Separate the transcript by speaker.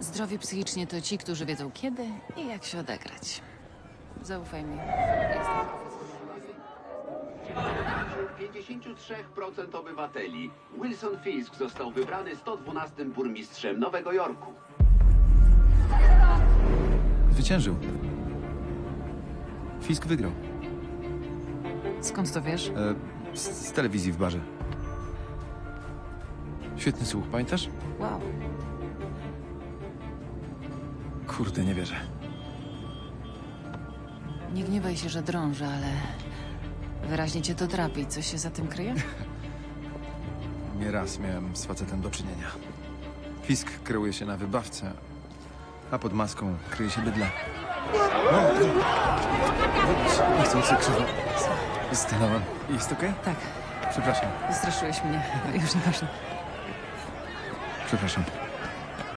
Speaker 1: Zdrowi psychicznie to ci, którzy wiedzą kiedy i jak się odegrać. Zaufaj mi.
Speaker 2: Wśród 53% obywateli Wilson Fisk został wybrany 112 burmistrzem Nowego Jorku.
Speaker 3: Zwyciężył. Fisk wygrał.
Speaker 1: Skąd to wiesz?
Speaker 3: E, z, z telewizji w barze. Świetny słuch, pamiętasz?
Speaker 1: Wow.
Speaker 3: Kurde, nie wierzę.
Speaker 1: Nie gniewaj się, że drążę, ale wyraźnie cię to trapi. Coś się za tym kryje?
Speaker 3: Nie raz miałem z facetem do czynienia. Fisk kreuje się na wybawcę, a pod maską kryje się bydle. No, nie chcę się krzywo. Stanąłem. Jest okej?
Speaker 1: Tak,
Speaker 3: Przepraszam.
Speaker 1: wystraszyłeś mnie. Już nieważne.
Speaker 3: Przepraszam.